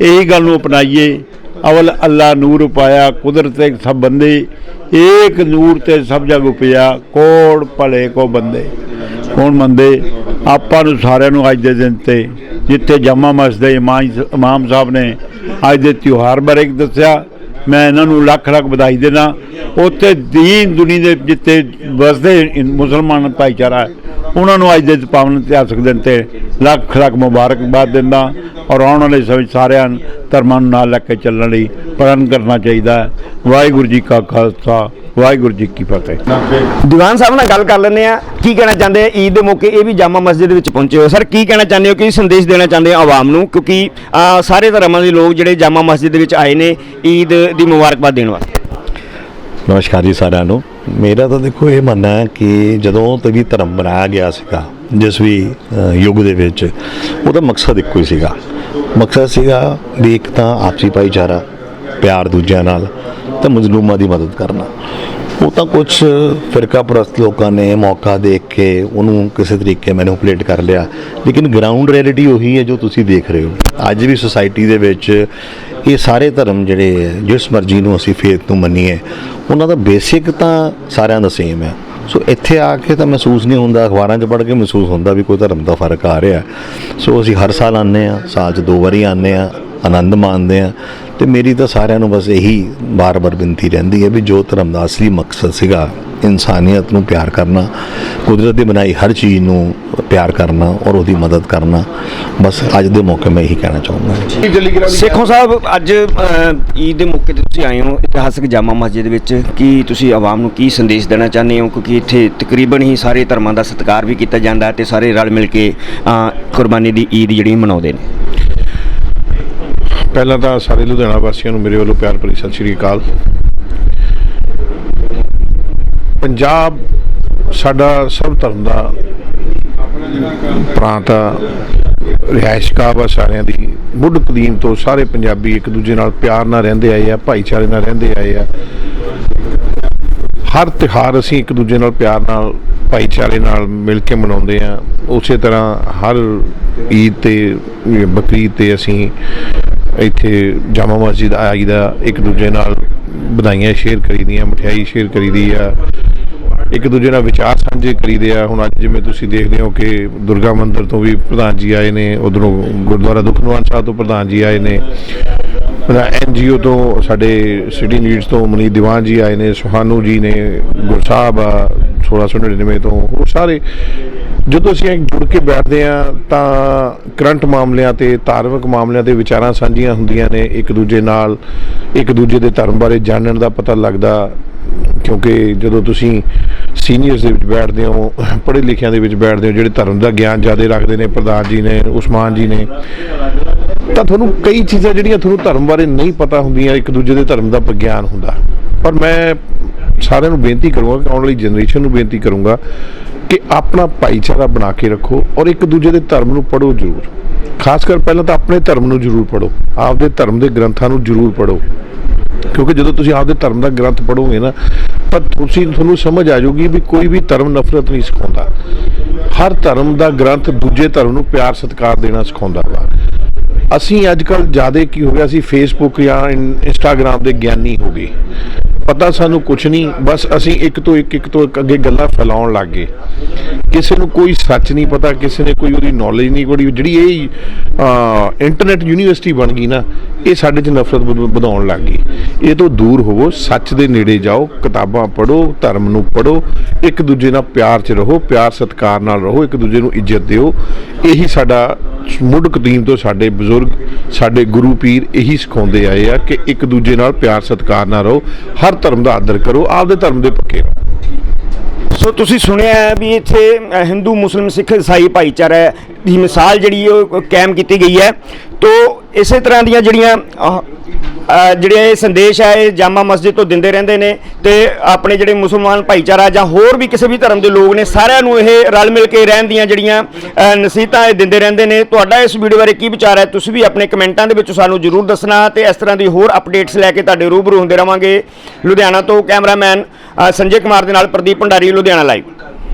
ਇਹੀ ਗੱਲ ਨੂੰ ਅਪਣਾਈਏ। ਅਵਲ ਅੱਲਾ ਨੂਰ ਪਾਇਆ, ਕੁਦਰਤ ਇੱਕ ਸਭ ਬੰਦੇ। ਏਕ ਨੂਰ ਤੇ ਸਭ ਜਗ ਉਪਜਾ ਕੋੜ ਭਲੇ ਕੋ ਬੰਦੇ। ਕੌਣ ਮੰਦੇ ਆਪਾਂ ਨੂੰ ਸਾਰਿਆਂ ਨੂੰ ਅੱਜ ਦੇ ਦਿਨ ਤੇ, ਜਿੱਥੇ ਜਾਮਾ ਮਸਜਿਦ ਦੇ ਇਮਾਮ ਸਾਹਿਬ ਨੇ ਅੱਜ ਦੇ ਤਿਉਹਾਰ ਬਾਰੇ ਦੱਸਿਆ, ਮੈਂ ਇਹਨਾਂ ਨੂੰ ਲੱਖ ਲੱਖ ਵਧਾਈ ਦੇਣਾ ਉੱਥੇ ਦੀਨ ਦੁਨੀ ਦੇ ਜਿੱਥੇ ਵਸਦੇ ਮੁਸਲਮਾਨ ਭਾਈਚਾਰਾ ਉਹਨਾਂ ਨੂੰ ਅੱਜ ਦੇ ਪਾਵਨ ਇਤਿਹਾਸਕ ਦਿਨ ਤੇ ਲੱਖ ਲੱਖ ਮੁਬਾਰਕਬਾਦ ਦਿੰਦਾ ਔਰ ਆਉਣ ਵਾਲੇ ਸਮੇਂ 'ਚ ਸਾਰਿਆਂ ਨੂੰ ਧਰਮਾਂ ਨੂੰ ਨਾਲ ਲੈ ਕੇ ਚੱਲਣ ਲਈ ਪ੍ਰਣ ਕਰਨਾ ਚਾਹੀਦਾ ਹੈ। ਵਾਹਿਗੁਰੂ ਜੀ ਕਾ ਖਾਲਸਾ ਵਾਹਿਗੁਰੂ ਜੀ ਕੀ ਫਤਿਹ। ਦੀਵਾਨ ਸਾਹਿਬ ਨਾਲ ਗੱਲ ਕਰ ਲੈਂਦੇ ਆ ਕੀ ਕਹਿਣਾ ਚਾਹੁੰਦੇ ਆ? ਈਦ ਦੇ ਮੌਕੇ ਇਹ ਵੀ ਜਾਮਾ ਮਸਜਿਦ ਵਿੱਚ ਪਹੁੰਚੇ ਹੋ ਸਰ ਕੀ ਕਹਿਣਾ ਚਾਹੁੰਦੇ ਹੋ? ਕੀ ਸੰਦੇਸ਼ ਦੇਣਾ ਚਾਹੁੰਦੇ ਆ ਆਵਾਮ ਨੂੰ? ਕਿਉਂਕਿ ਸਾਰੇ ਧਰਮਾਂ ਦੇ ਲੋਕ ਜਿਹੜੇ ਜਾਮਾ ਮਸਜਿਦ ਦੇ ਵਿੱਚ ਆਏ ਨੇ ਈਦ ਦੀ ਮੁਬਾਰਕਬਾਦ ਦੇਣ ਵਾਸਤੇ। ਨਮਸਕਾਰ ਜੀ ਸਾਰਿਆਂ ਨੂੰ। ਮੇਰਾ ਤਾਂ ਦੇਖੋ ਇਹ ਮੰਨਣਾ ਹੈ ਕਿ ਜਦੋਂ ਤੋਂ ਵੀ ਧਰਮ ਬਣਾਇਆ ਗਿਆ ਸੀਗਾ, ਜਿਸ ਵੀ ਯੁੱਗ ਦੇ ਵਿੱਚ, ਉਹਦਾ ਮਕਸਦ ਇੱਕੋ ਹੀ ਸੀਗਾ। ਮਕਸਦ ਸੀਗਾ ਵੀ ਇੱਕ ਤਾਂ ਆਪਸੀ ਭਾਈਚਾਰਾ, ਪਿਆਰ ਦੂਜਿਆਂ ਨਾਲ ਤੇ ਮਜ਼ਲੂਮਾਂ ਦੀ ਮਦਦ ਕਰਨਾ। ਉਹ ਤਾਂ ਕੁਝ ਫਿਰਕਾ ਪ੍ਰਸਤ ਲੋਕਾਂ ਨੇ ਮੌਕਾ ਦੇਖ ਕੇ ਉਹਨੂੰ ਕਿਸੇ ਤਰੀਕੇ ਮੈਨੂਪਲੇਟ ਕਰ ਲਿਆ। ਲੇਕਿਨ ਗਰਾਊਂਡ ਰਿਐਲਿਟੀ ਉਹੀ ਹੈ ਜੋ ਤੁਸੀਂ ਦੇਖ ਰਹੇ ਹੋ। ਅੱਜ ਵੀ ਸੁਸਾਇਟੀ ਦੇ ਵਿੱਚ ਇਹ ਸਾਰੇ ਧਰਮ ਜਿਹੜੇ ਜਿਸ ਮਰਜ਼ੀ ਨੂੰ ਅਸੀਂ ਫੇਥ ਨੂੰ ਮੰਨੀਏ, ਉਹਨਾਂ ਦਾ ਬੇਸਿਕ ਤਾਂ ਸਾਰਿਆਂ ਦਾ ਸੇਮ ਹੈ। ਸੋ ਇੱਥੇ ਆ ਕੇ ਤਾਂ ਮਹਿਸੂਸ ਨਹੀਂ ਹੁੰਦਾ, ਅਖਬਾਰਾਂ 'ਚ ਪੜ੍ਹ ਕੇ ਮਹਿਸੂਸ ਹੁੰਦਾ ਵੀ ਕੋਈ ਧਰਮ ਦਾ ਫ਼ਰਕ ਆ ਰਿਹਾ। ਸੋ ਅਸੀਂ ਹਰ ਸਾਲ ਆਉਂਦੇ ਆ ਸਾਲ 'ਚ ਦੋ ਵਾਰੀ ਆਉਂਦੇ ਆ ਆਨੰਦ ਮਾਣਦੇ ਆ। ਤੇ ਮੇਰੀ ਤਾਂ ਸਾਰਿਆਂ ਨੂੰ ਬਸ ਇਹੀ ਬਾਰ-ਬਾਰ ਬੇਨਤੀ ਰਹਿੰਦੀ ਹੈ ਵੀ ਜੋ ਧਰਮ ਦਾ ਅਸਲੀ ਮਕਸਦ ਸੀਗਾ, ਇਨਸਾਨੀਅਤ ਨੂੰ ਪਿਆਰ ਕਰਨਾ, ਕੁਦਰਤ ਦੀ ਬਣਾਈ ਹਰ ਚੀਜ਼ ਨੂੰ ਪਿਆਰ ਕਰਨਾ ਔਰ ਉਹਦੀ ਮਦਦ ਕਰਨਾ, ਬਸ ਅੱਜ ਦੇ ਮੌਕੇ ਮੈਂ ਇਹੀ ਕਹਿਣਾ ਚਾਹੂੰਗਾ ਸੇਖੋਂ ਸਾਹਿਬ, ਅੱਜ ਈਦ ਦੇ ਮੌਕੇ ਤੇ ਤੁਸੀਂ ਆਏ ਹੋ ਇਤਿਹਾਸਕ ਜਾਮਾ ਮਸਜਿਦ ਵਿੱਚ। ਕੀ ਤੁਸੀਂ ਆਵਾਮ ਨੂੰ ਕੀ ਸੰਦੇਸ਼ ਦੇਣਾ ਚਾਹੁੰਦੇ ਹੋ? ਕਿਉਂਕਿ ਇੱਥੇ ਤਕਰੀਬਨ ਹੀ ਸਾਰੇ ਧਰਮਾਂ ਦਾ ਸਤਿਕਾਰ ਵੀ ਕੀਤਾ ਜਾਂਦਾ ਹੈ ਤੇ ਸਾਰੇ ਰਲ ਮਿਲ ਕੇ ਕੁਰਬਾਨੀ ਦੀ ਈਦ ਜਿਹੜੀ ਮਨਾਉਂਦੇ ਨੇ। ਪਹਿਲਾਂ ਤਾਂ ਸਾਰੇ ਲੁਧਿਆਣਾ ਵਾਸੀਆਂ ਨੂੰ ਮੇਰੇ ਵੱਲੋਂ ਪਿਆਰ ਭਰੀ ਸਤਿ ਸ਼੍ਰੀ ਅਕਾਲ। ਪੰਜਾਬ ਸਾਡਾ ਸਭ ਧਰਮ ਦਾ ਪ੍ਰਾਂਤ ਆ। ਰਿਹਾਇਸ਼ਗਾਹ ਆ ਸਾਰਿਆਂ ਦੀ। ਮੁੱਢ ਕਦੀਮ ਤੋਂ ਸਾਰੇ ਪੰਜਾਬੀ ਇੱਕ ਦੂਜੇ ਨਾਲ ਪਿਆਰ ਨਾਲ ਰਹਿੰਦੇ ਆਏ ਆ, ਭਾਈਚਾਰੇ ਨਾਲ ਰਹਿੰਦੇ ਆਏ ਆ। ਹਰ ਤਿਉਹਾਰ ਅਸੀਂ ਇੱਕ ਦੂਜੇ ਨਾਲ ਪਿਆਰ ਨਾਲ, ਭਾਈਚਾਰੇ ਨਾਲ ਮਿਲ ਕੇ ਮਨਾਉਂਦੇ ਆ। ਉਸੇ ਤਰ੍ਹਾਂ ਹਰ ਈਦ ਤੇ, ਬਕਰੀਦ ਤੇ ਅਸੀਂ ਇੱਥੇ ਜਾਮਾ ਮਸਜਿਦ ਆਈਦਾ, ਇੱਕ ਦੂਜੇ ਨਾਲ ਵਧਾਈਆਂ ਸ਼ੇਅਰ ਕਰੀਦੀਆਂ, ਮਠਿਆਈ ਸ਼ੇਅਰ ਕਰੀਦੀ ਆ। ਇੱਕ ਦੂਜੇ ਨਾਲ ਵਿਚਾਰ ਸਾਂਝੇ ਕਰੀਦੇ ਆ। ਹੁਣ ਅੱਜ ਜਿਵੇਂ ਤੁਸੀਂ ਦੇਖਦੇ ਹੋ ਕਿ ਦੁਰਗਾ ਮੰਦਿਰ ਤੋਂ ਵੀ ਪ੍ਰਧਾਨ ਜੀ ਆਏ ਨੇ, ਉਧਰੋਂ ਗੁਰਦੁਆਰਾ ਦੁਖਨਿਵਾਰਨ ਸਾਹਿਬ ਤੋਂ ਪ੍ਰਧਾਨ ਜੀ ਆਏ ਨੇ। ਐਨਜੀਓ ਤੋਂ ਸਾਡੇ ਸਿਟੀ ਨੀਡਸ ਤੋਂ ਮਨੀ ਦੀਵਾਨ ਜੀ ਆਏ ਨੇ, ਸੁਹਾਨੂ ਜੀ ਨੇ, ਗੁਰਸਾਹਿਬ ਆ 1699 ਤੋਂ ਉਹ ਸਾਰੇ। ਜਦੋਂ ਅਸੀਂ ਜੁੜ ਕੇ ਬੈਠਦੇ ਆ ਤਾਂ ਕਰੰਟ ਮਾਮਲਿਆਂ ਤੇ, ਧਾਰਮਿਕ ਮਾਮਲਿਆਂ ਤੇ ਵਿਚਾਰਾਂ ਸਾਂਝੀਆਂ ਹੁੰਦੀਆਂ ਨੇ, ਇੱਕ ਦੂਜੇ ਨਾਲ, ਇੱਕ ਦੂਜੇ ਦੇ ਧਰਮ ਬਾਰੇ ਜਾਣਨ ਦਾ ਪਤਾ ਲੱਗਦਾ। ਕਿਉਂਕਿ ਜਦੋਂ ਤੁਸੀਂ ਸੀਨੀਅਰਸ ਦੇ ਵਿੱਚ ਬੈਠਦੇ ਹੋ, ਪੜ੍ਹੇ ਲਿਖਿਆਂ ਦੇ ਵਿੱਚ ਬੈਠਦੇ ਹੋ, ਜਿਹੜੇ ਧਰਮ ਦਾ ਗਿਆਨ ਜ਼ਿਆਦਾ ਰੱਖਦੇ ਨੇ, ਪ੍ਰਧਾਨ ਜੀ ਨੇ, ਉਸਮਾਨ ਜੀ ਨੇ, ਤਾਂ ਤੁਹਾਨੂੰ ਕਈ ਚੀਜ਼ਾਂ ਜਿਹੜੀਆਂ ਤੁਹਾਨੂੰ ਧਰਮ ਬਾਰੇ ਨਹੀਂ ਪਤਾ ਹੁੰਦੀਆਂ, ਇੱਕ ਦੂਜੇ ਦੇ ਧਰਮ ਦਾ ਵਿਗਿਆਨ ਹੁੰਦਾ। ਪਰ ਮੈਂ ਸਾਰਿਆਂ ਨੂੰ ਬੇਨਤੀ ਕਰੂੰਗਾ ਕਿ ਆਉਣ ਵਾਲੀ ਜਨਰੇਸ਼ਨ ਨੂੰ ਬੇਨਤੀ ਕਰੂੰਗਾ ਕਿ ਆਪਣਾ ਭਾਈਚਾਰਾ ਬਣਾ ਕੇ ਰੱਖੋ ਔਰ ਇੱਕ ਦੂਜੇ ਦੇ ਧਰਮ ਨੂੰ ਪੜ੍ਹੋ ਜ਼ਰੂਰ। ਖਾਸ ਕਰ ਪਹਿਲਾਂ ਤਾਂ ਆਪਣੇ ਧਰਮ ਨੂੰ ਜ਼ਰੂਰ ਪੜ੍ਹੋ। ਆਪਦੇ ਧਰਮ ਦੇ ਗ੍ਰੰਥਾਂ ਨੂੰ ਜ਼ਰੂਰ ਪੜ੍ਹੋ। ਕਿਉਂਕਿ ਜਦੋਂ ਤੁਸੀਂ ਆਪਦੇ ਧਰਮ ਦਾ ਗ੍ਰੰਥ ਪੜ੍ਹੋਗੇ ਨਾ, ਤਾਂ ਤੁਸੀਂ, ਤੁਹਾਨੂੰ ਸਮਝ ਆ ਜਾਊਗੀ ਵੀ ਕੋਈ ਵੀ ਧਰਮ ਨਫ਼ਰਤ ਨਹੀਂ ਸਿਖਾਉਂਦਾ। ਹਰ ਧਰਮ ਦਾ ਗ੍ਰੰਥ ਦੂਜੇ ਧਰਮ ਨੂੰ ਪਿਆਰ, ਸਤਿਕਾਰ ਦੇਣਾ ਸਿਖਾਉਂਦਾ ਵਾ। ਅਸੀਂ ਅੱਜ ਕੱਲ ਜ਼ਿਆਦਾ ਕੀ ਹੋ ਗਿਆ, ਅਸੀਂ ਫੇਸਬੁੱਕ ਜਾਂ ਇਨ- ਇੰਸਟਾਗ੍ਰਾਮ ਦੇ ਗਿਆਨੀ ਹੋ ਗਏ। ਪਤਾ ਸਾਨੂੰ ਕੁਝ ਨਹੀਂ, ਬਸ ਅਸੀਂ ਇੱਕ ਤੋਂ ਇੱਕ ਇੱਕ ਤੋਂ ਇੱਕ ਅੱਗੇ ਗੱਲਾਂ ਫੈਲਾਉਣ ਲੱਗ ਗਏ। ਕਿਸੇ ਨੂੰ ਕੋਈ ਸੱਚ ਨਹੀਂ ਪਤਾ, ਕਿਸੇ ਨੇ ਕੋਈ ਉਹਦੀ ਨੌਲੇਜ ਨਹੀਂ, ਕੋਈ ਜਿਹੜੀ ਇਹ ਇੰਟਰਨੈਟ ਯੂਨੀਵਰਸਿਟੀ ਬਣ ਗਈ ਨਾ, ਇਹ ਸਾਡੇ 'ਚ ਨਫ਼ਰਤ ਵਧ- ਵਧਾਉਣ ਲੱਗ ਗਈ। ਇਹ ਤੋਂ ਦੂਰ ਹੋਵੋ, ਸੱਚ ਦੇ ਨੇੜੇ ਜਾਓ, ਕਿਤਾਬਾਂ ਪੜ੍ਹੋ, ਧਰਮ ਨੂੰ ਪੜ੍ਹੋ, ਇੱਕ ਦੂਜੇ ਨਾਲ ਪਿਆਰ 'ਚ ਰਹੋ, ਪਿਆਰ ਸਤਿਕਾਰ ਨਾਲ ਰਹੋ, ਇੱਕ ਦੂਜੇ ਨੂੰ ਇੱਜ਼ਤ ਦਿਓ। ਇਹੀ ਸਾਡਾ ਮੁੱਢ ਕਦੀਮ ਤੋਂ ਸਾਡੇ ਬਜ਼ੁਰਗ, ਸਾਡੇ ਗੁਰੂ ਪੀਰ ਇਹੀ ਸਿਖਾਉਂਦੇ ਆਏ ਆ ਕਿ ਇੱਕ ਦੂਜੇ ਨਾਲ ਪਿਆਰ ਸਤਿਕਾਰ ਨਾਲ ਰਹੋ। ਹਰ ਧਰਮ ਦਾ ਆਦਰ ਕਰੋ, ਆਪਦੇ ਧਰਮ ਦੇ ਪੱਕੇ ਰਹੋ। ਸੋ ਤੁਸੀਂ ਸੁਣਿਆ ਹੈ ਵੀ ਇੱਥੇ ਹਿੰਦੂ, ਮੁਸਲਿਮ, ਸਿੱਖ ਈਸਾਈ ਭਾਈਚਾਰਾ ਦੀ ਮਿਸਾਲ ਜਿਹੜੀ ਉਹ ਕਾਇਮ ਕੀਤੀ ਗਈ ਹੈ। ਤੋ ਇਸੇ ਤਰ੍ਹਾਂ ਦੀਆਂ ਜਿਹੜੀਆਂ ਜਿਹੜੇ ਇਹ ਸੰਦੇਸ਼ ਹੈ ਇਹ ਜਾਮਾ ਮਸਜਿਦ ਤੋਂ ਦਿੰਦੇ ਰਹਿੰਦੇ ਨੇ ਤੇ ਆਪਣੇ ਜਿਹੜੇ ਮੁਸਲਮਾਨ ਭਾਈਚਾਰਾ ਜਾਂ ਹੋਰ ਵੀ ਕਿਸੇ ਵੀ ਧਰਮ ਦੇ ਲੋਕ ਨੇ, ਸਾਰਿਆਂ ਨੂੰ ਇਹ ਰਲ ਮਿਲ ਕੇ ਰਹਿਣ ਦੀਆਂ ਜਿਹੜੀਆਂ ਨਸੀਹਤਾਂ ਇਹ ਦਿੰਦੇ ਰਹਿੰਦੇ ਨੇ। ਤੁਹਾਡਾ ਇਸ ਵੀਡੀਓ ਬਾਰੇ ਕੀ ਵਿਚਾਰ ਹੈ? ਤੁਸੀਂ ਵੀ ਆਪਣੇ ਕਮੈਂਟਾਂ ਦੇ ਵਿੱਚ ਸਾਨੂੰ ਜਰੂਰ ਦੱਸਣਾ ਤੇ ਇਸ ਤਰ੍ਹਾਂ ਦੀ ਹੋਰ ਅਪਡੇਟਸ ਲੈ ਕੇ ਤੁਹਾਡੇ ਰੂਬਰੂ ਹੁੰਦੇ ਰਵਾਂਗੇ। ਲੁਧਿਆਣਾ ਤੋਂ ਕੈਮਰਾਮੈਨ ਸੰਜੇ ਕੁਮਾਰ ਦੇ ਨਾਲ ਪ੍ਰਦੀਪ ਭੰਡਾਰੀ, ਲੁਧਿਆਣਾ ਲਾਈਵ